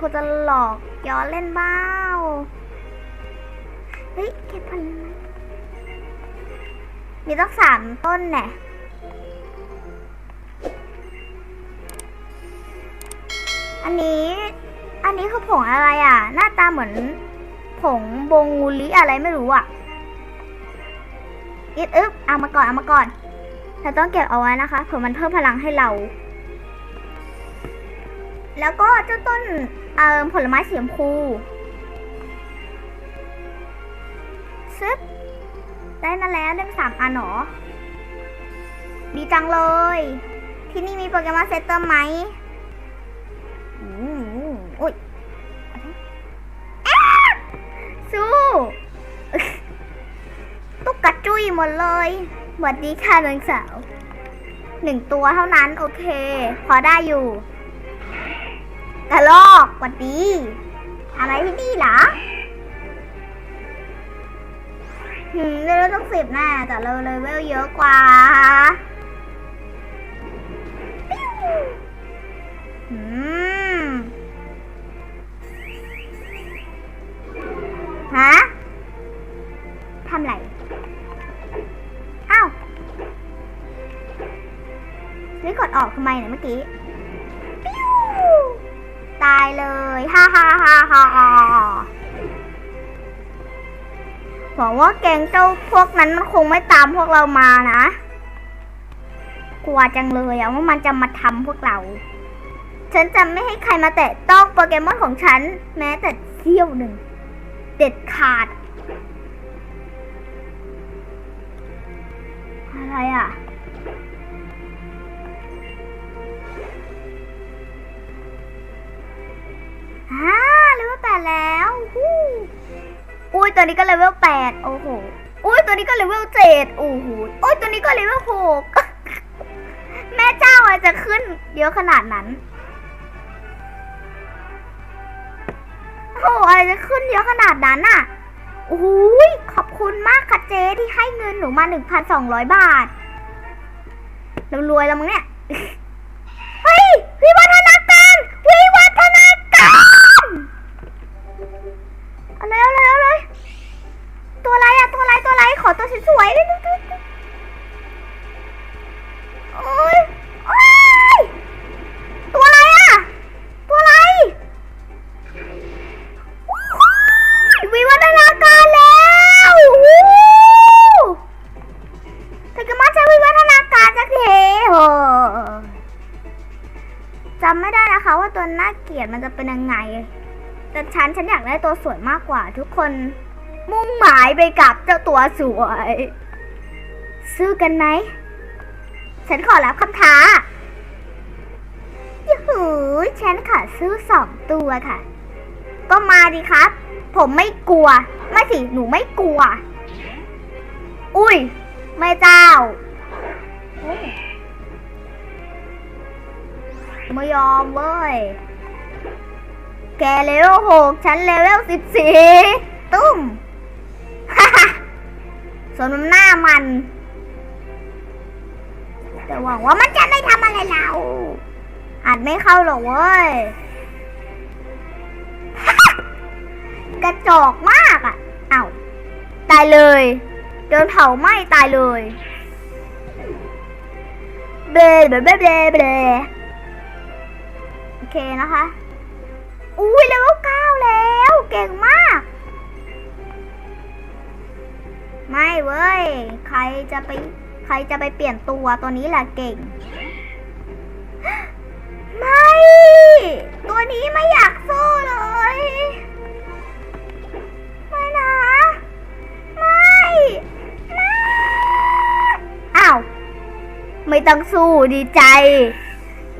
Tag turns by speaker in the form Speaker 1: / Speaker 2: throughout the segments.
Speaker 1: คนจะหลอกย้อนเล่นบ้าเฮ้ยเก็บผลไม้มีต้องสามต้นแน่อันนี้ อันนี้คือผงอะไรอะ หน้าตาเหมือน ผงบงงูลิอะไรไม่รู้อะอึ๊บอึ๊บเอามาก่อนเอามาก่อน เราต้องเก็บเอาไว้นะคะเผื่อมันเพิ่มพลังให้เรา แล้วก็เจ้าต้นเอ่อผลไม้สีชมพูซึบได้มาแล้วได้สามอันหรอ ดีจังเลย ที่นี่มีโปเกมอนเซตเตอร์ไหมอืมอุ้ยสู้ตุ๊กกระจุยหมดเลยสวัสดีค่ะนางสาว หนึ่งตัวเท่านั้น โอเค พอได้อยู่ กระลอกสวัสดีอะไรที่นี่เหรอหืมเลเวลต้องสิบแน่แต่เราเลเวลเยอะกว่าหืมฮะทำไรอ้าวนี่กดออกทำไมเนี่ยเมื่อกี้ ตายเลยฮ่าฮ่าฮ่าฮ่าหวังว่าแกงเจ้าพวกนั้นมันคงไม่ตามพวกเรามานะ กลัวจังเลยอะว่ามันจะมาทำพวกเรา ฉันจะไม่ให้ใครมาแตะต้องโปเกมอนของฉัน แม้แต่เสี้ยวหนึ่ง เด็ดขาด อะไรอะ อ่าเลเวลแปดแล้วอุ้ยตัวนี้ก็เลเวลแปดโอ้โหอุ้ยตัวนี้ก็เลเวลเจ็ดโอ้โหอุ้ยตัวนี้ก็เลเวลหกแม่เจ้าอะไรจะขึ้นเยอะขนาดนั้นโอ้โหอะไรจะขึ้นเยอะขนาดนั้นอะโอ้ยขอบคุณมากค่ะเจ๊ที่ให้เงินหนูมา 1,200 บาทเรารวยแล้วมั้งเนี่ย ตัวสวยมากกว่าทุกคนมุ่งหมายไปกับเจ้าตัวสวยซื้อกันไหม ฉันขอรับคำท้ายูหูฉันขอซื้อสองตัวค่ะ ก็มาดีครับ ผมไม่กลัว ไม่สิ หนูไม่กลัว อุ้ย ไม่เจ้า ไม่ยอมเว้ย แกเลเวลหกฉันเลเวลสิบสี่ตุ้มฮ่าฮ่าส่วนมหน้ามัน แต่หวังว่ามันจะไม่ทำอะไรเราอาจไม่เข้าหรอกเว้ย กระจอกมากอะ เอ้าตายเลยโดนเผาไหม้ตายเลยเบลเบลเบลเบลเบลโอเคนะคะ อุ้ยเลเวลเก้าแล้ว เก่งมาก ไม่เว้ย ใครจะไป ใครจะไปเปลี่ยนตัวตัวนี้แหละเก่ง ไม่ ตัวนี้ไม่อยากสู้เลย ไม่นะ ไม่ไม่อ้าว ไม่ต้องสู้ดีใจ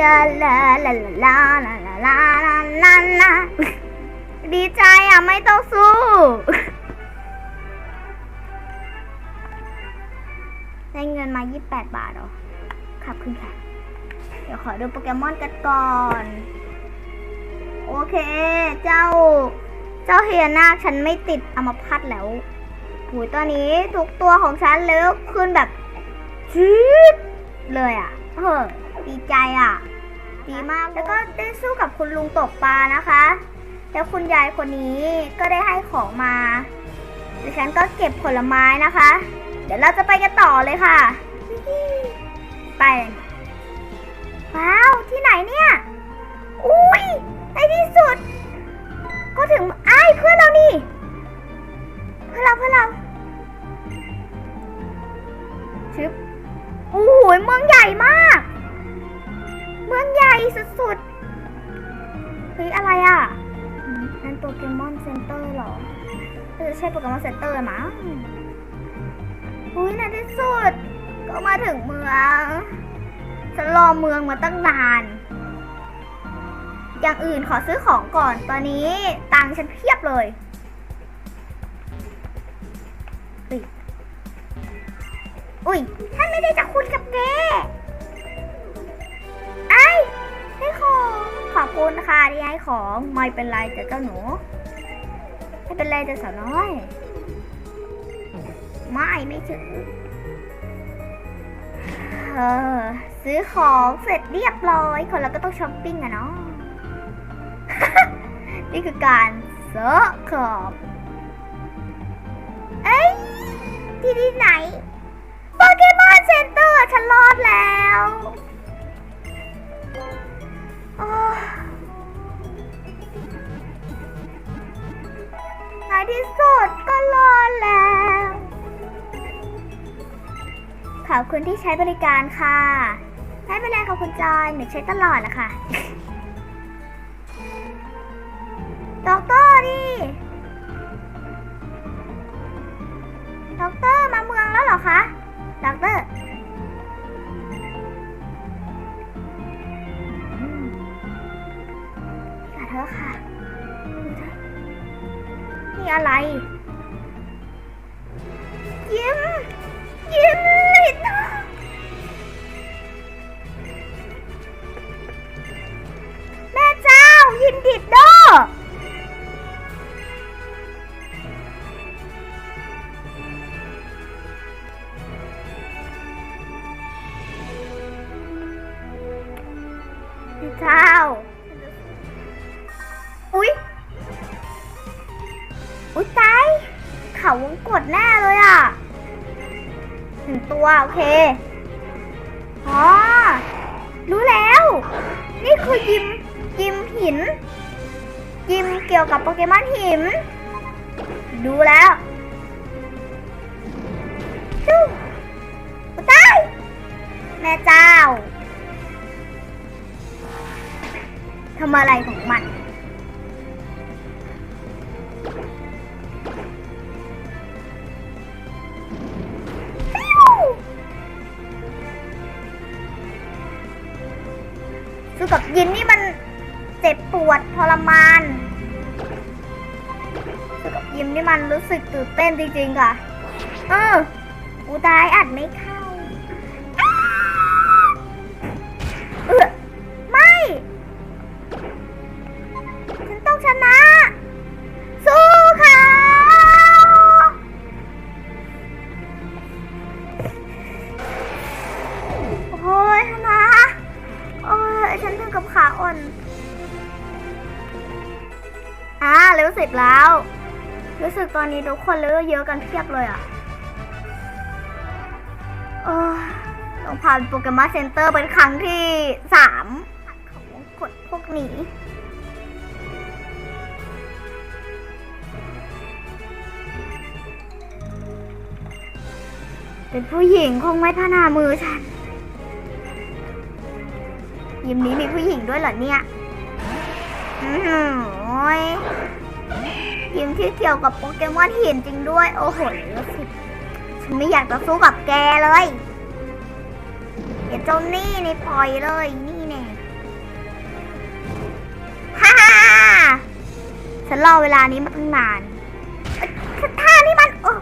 Speaker 1: ยาลาลาลาลาลาลา ลาลาลาดีใจอะ ไม่ต้องสู้ได้เงินมา 28 บาทเหรอขอบคุณค่ะ เดี๋ยวขอดูโปเกมอนกันก่อน โอเค เจ้า เจ้าเฮียนาฉันไม่ติดอมพัดแล้วหูยตอนนี้ทุกตัวของฉันเลิกขึ้นแบบชืดเลยอะ เฮ้อดีใจอะ ดีมาก แล้วก็ได้สู้กับคุณลุงตกปลานะคะ แล้วคุณยายคนนี้ก็ได้ให้ของมาดิฉันก็เก็บผลไม้นะคะ เดี๋ยวเราจะไปกันต่อเลยค่ะ ไป ว้าว ที่ไหนเนี่ย อุ้ยในที่สุด ก็ถึงไอ้เพื่อนเรานี่ เพื่อนเราเพื่อนเราชึบโอ้โหเมืองใหญ่มาก เมืองใหญ่สุดๆ เฮ้ย อะไรอะ นั่นโปเกมอนเซ็นเตอร์เหรอเออใช่โปเกมอนเซ็นเตอร์มั้งอุ้ยในที่สุด ก็มาถึงเมืองฉันรอเมืองมาตั้งนาน อย่างอื่นขอซื้อของก่อน ตอนนี้ตังค์ฉันเพียบเลยอุ๊ยอุ้ยฉันไม่ได้จะคุยกับแก ขอบคุณค่ะที่ให้ของไม่เป็นไรแต่เจ้าหนู ไม่เป็นไรแต่สาวน้อย ไม่ไม่ถือเออซื้อของเสร็จเรียบร้อยคนเราก็ต้องช้อปปิ้งอะเนาะนี่คือการเซอร์ขอบเอ้ยที่ที่ไหนโปเกมอนเซ็นเตอร์ฉันรอดแล้ว คุณที่ใช้บริการค่ะ ไม่เป็นไรขอบคุณจอยหนูใช้ตลอดแหละค่ะด็อกเตอร์ดิด็อกเตอร์มาเมืองแล้วเหรอคะด็อกเตอร์อืมอย่าเถอค่ะ นี่อะไร ยิ้มยิ้มินะแม่เจ้ายิ้มดิดโด เคอ๋อรู้แล้ว นี่คือยิมยิมหิน ยิมเกี่ยวกับโปเกมอนหิน ดูแล้วจู๊อุ๊ยตายแม่เจ้าทำอะไรของมัน วดทรมานสู้กับยิมนี่มันรู้สึกตื่นเต้นจริงๆค่ะ เออ กูตายอัดไม่เข้า นี้ทุกคนเลือเยอะกันเพียบเลยอะโอ้ต้องผ่านโปเกมอนเซ็นเตอร์เป็นครั้งที่สามของกดพวกนี้เป็นผู้หญิงคงไม่พนามือฉัน ยิมนี้มีผู้หญิงด้วยเหรอเนี่ย อือหือโอ้ย ยิมที่เกี่ยวกับโปเกมอนหินจริงด้วย โอ้โหสิฉันไม่อยากจะสู้กับแกเลยเดี๋ยวเจ้านี่ในปล่อยเลยนี่แน่ฮ่าฉันรอเวลานี้มาตั้งนานท่านี่มันโอ้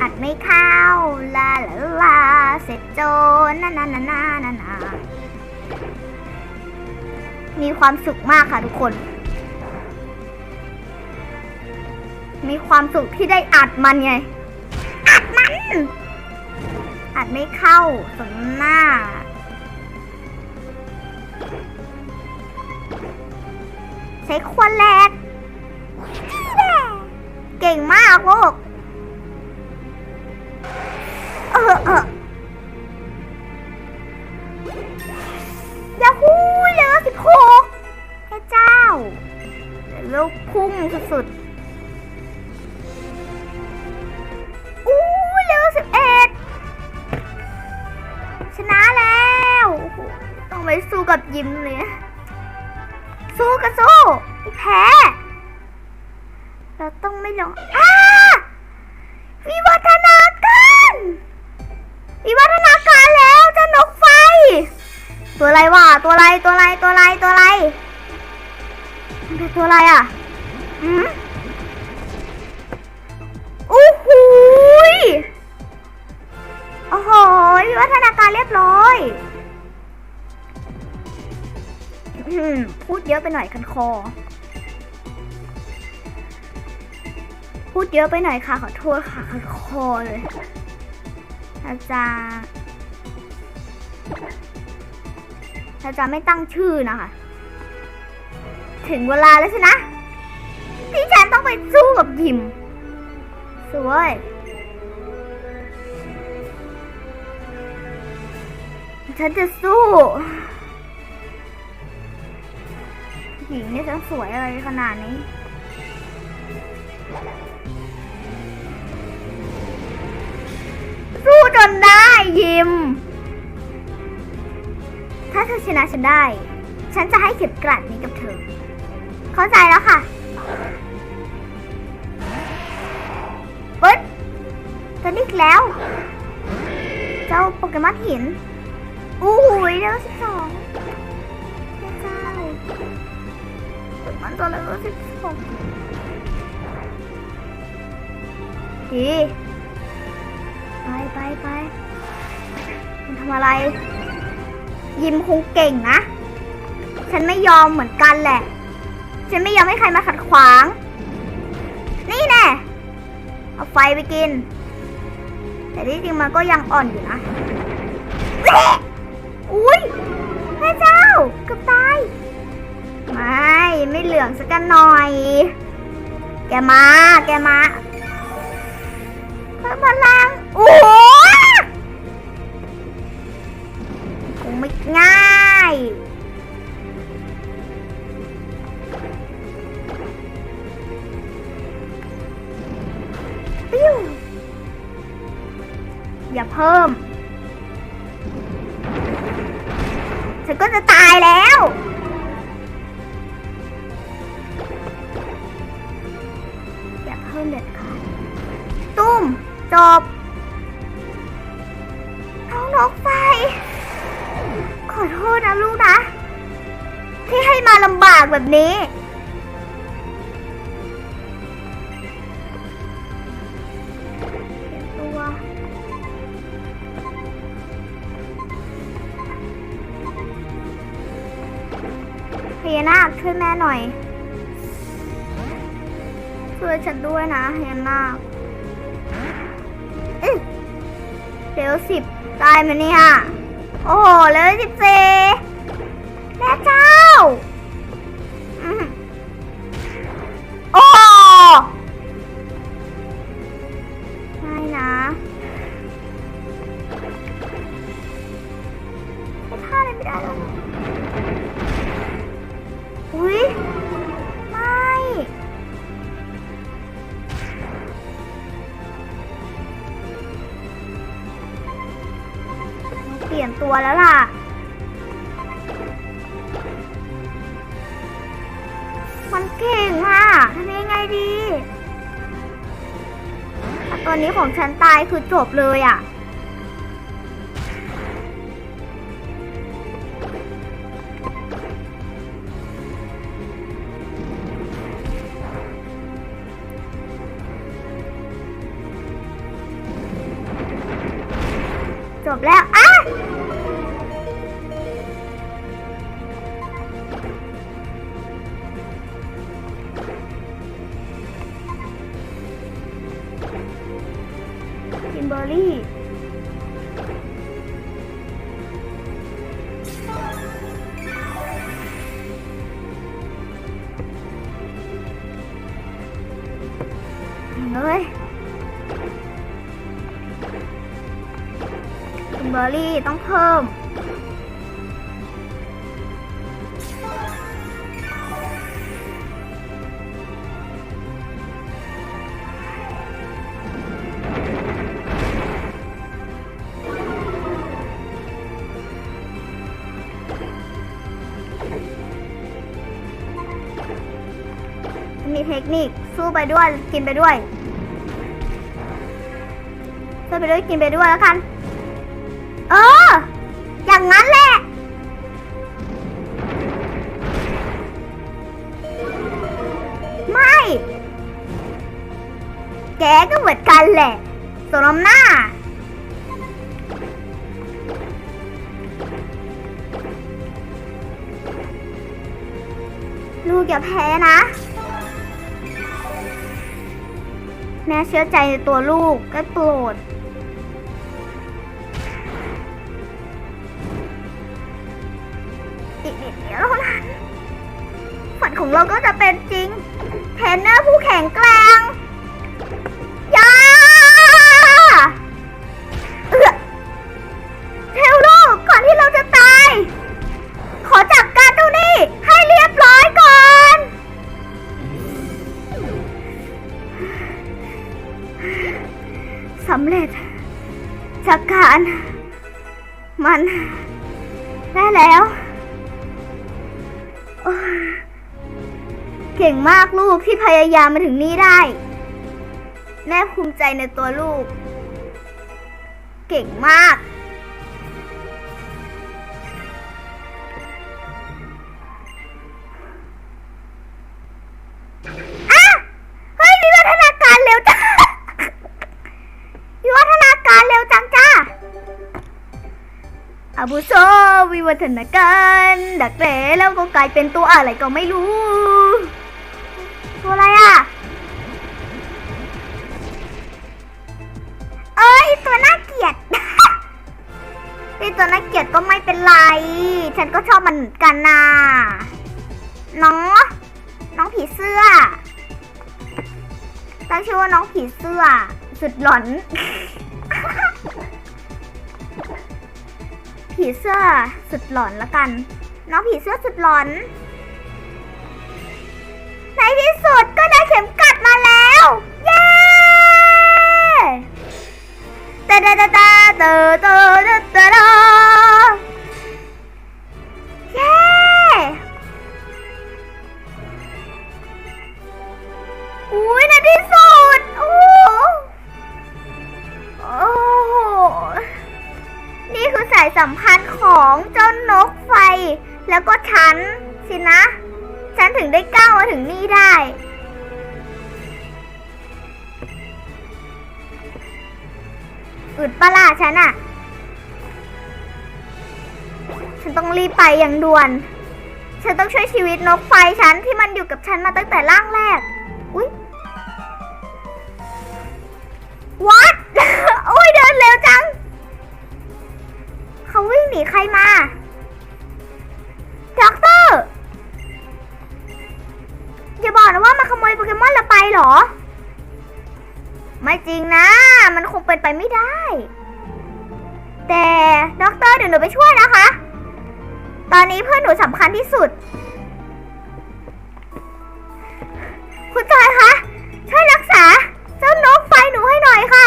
Speaker 1: อัดไม่เข้าลาลาลาเสร็จโจนนานานานานานามีความสุขมากค่ะทุกคน มีความสุขที่ได้อัดมันไง อัดมัน อัดไม่เข้าสมหน้า ใช้ควรแหลกเก่งมากลูกเออเออยาฮูเลือสิบหกพระเจ้าลูกพุ่งสุดๆ กับยิ้มเลยสู้ก็สู้ไม่แพ้เราต้องไม่ลงอ้าวิวัฒนาการวิวัฒนาการแล้วจ้านกไฟ ตัวอะไรวะตัวอะไรตัวอะไรตัวอะไรตัวอะไรมันเป็นตัวอะไรอะอืมโอ้โหโอ้โหวิวัฒนาการเรียบร้อย พูดเยอะไปหน่อยคันคอ พูดเยอะไปหน่อยค่ะ ขอโทษค่ะคันคอเลยอาจารย์อาจารย์ไม่ตั้งชื่อนะคะ ถึงเวลาแล้วสินะที่ฉันต้องไปสู้กับยิม สวยฉันจะสู้ หญิงนี่จะสวยอะไรขนาดนี้สู้จนได้ยิม ถ้าเธอชนะฉันได้ ฉันจะให้เข็มกลัดนี้กับเธอ เข้าใจแล้วค่ะปึ๊ดกันอีกแล้ว เจ้าโปเกมอนหินอู้หูยแล้วสิบสอง มันตัวล็กสิบสองดีไปไปไปมันทำอะไร ยิมคงเก่งนะ ฉันไม่ยอมเหมือนกันแหละ ฉันไม่ยอมให้ใครมาขัดขวาง นี่แน่เอาไฟไปกิน แต่ที่จริงมันก็ยังอ่อนอยู่นะอุ้ยพระเจ้าเกือบตาย ไม่ ไม่เหลืองสักหน่อย แกมา แกมาเพิ่มพลังโอ้โหคงไม่ง่าย จบน้องนกไฟ ขอโทษนะลูกนะ ที่ให้มาลำบากแบบนี้ ตัวพญานาคช่วยแม่หน่อยช่วยฉันด้วยนะพญานาค สิบตายไหมเนี่ย โอ้โห เลยสิบสี่แม่เจ้า ตัวนี้ของฉันตายคือจบเลยอะ เฮ้ยคุณเบอร์รี่ต้องเพิ่ม มีเทคนิคสู้ไปด้วยกินไปด้วย สู้ไปด้วยกินไปด้วยแล้วกัน เออ อย่างนั้นแหละ ไม่ แกก็เหมือนกันแหละสน้ำหน้า ลูกอย่าแพ้นะแม่เชื่อใจในตัวลูกก็โปรด เราก็จะเป็นจริงเทรนเนอร์ผู้แข็งแกร่งยาเอื้อเทลลูกก่อนที่เราจะตาย ขอจัดการเจ้านี่ให้เรียบร้อยก่อน สำเร็จจากการมัน ก่งมากลูกที่พยายามมาถึงนี่ได้ แม่ภูมิใจในตัวลูก เก่งมากอะเฮ้ยวิวัฒนาการเร็วจังวิวัฒนาการเร็วจังจ้าอาบุโซวิวัฒนาการ ดักแร้แล้วก็กลายเป็นตัวอะไรก็ไม่รู้ กลียดก็ไม่เป็นไร ฉันก็ชอบมันเหมือนกันน่ะน้องน้องผีเสื้อตั้งชื่อว่าน้องผีเสื้อ สุดหลอน ผีเสื้อสุดหลอนละกัน น้องผีเสื้อสุดหลอน ในที่สุดก็ได้เข็มกั เย้อุ้ยในที่สุดโอ้โหโอ้โห นี่คือสายสัมพันธ์ของเจ้านกไฟ แล้วก็ฉันสินะ ฉันถึงได้ก้าวมาถึงนี่ได้ อึดปะลาดฉันอะฉันต้องรีบไปอย่างด่วน ฉันต้องช่วยชีวิตนกไฟฉันที่มันอยู่กับฉันมาตั้งแต่ร่างแรก อุ้ย what โอ้ยเดินเร็วจัง เขาวิ่งหนีใครมาด็อกเตอร์อย่าบอกนะว่ามาขโมยโปเกมอนเราไปหรอ ไม่จริง เป็นไปไม่ได้ แต่ด็อกเตอร์เดี๋ยวหนูไปช่วยนะคะ ตอนนี้เพื่อนหนูสำคัญที่สุด คุณจอยคะช่วยรักษา เจ้านกไฟหนูให้หน่อยค่ะ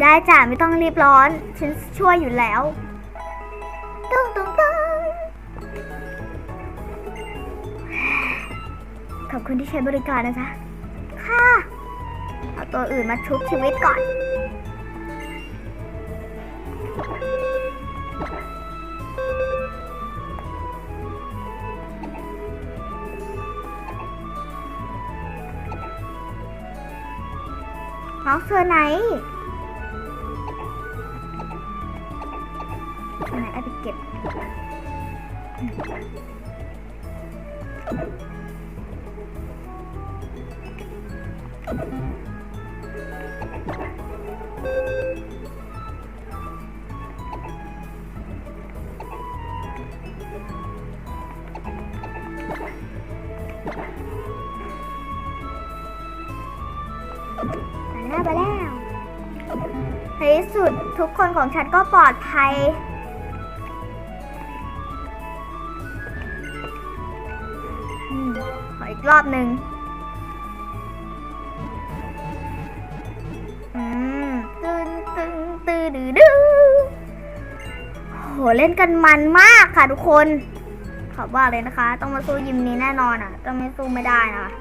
Speaker 1: ได้จ้ะไม่ต้องรีบร้อน ฉันช่วยอยู่แล้วตึ้งตึ้งตึ้งขอบคุณที่ใช้บริการนะจ๊ะค่ะ เอาตัวอื่นมาชุบชีวิตก่อน น้องเซอร์ไนท์อันไหนเอาไปเก็บ ทุกคนของฉันก็ปลอดภัยอืมขออีกรอบหนึ่งอืมตึงตึงตือดือดื้อโห เล่นกันมันมากค่ะทุกคน ขอบอกเลยนะคะ ต้องมาสู้ยิมนี้แน่นอนอะ ต้องไม่สู้ไม่ได้นะคะ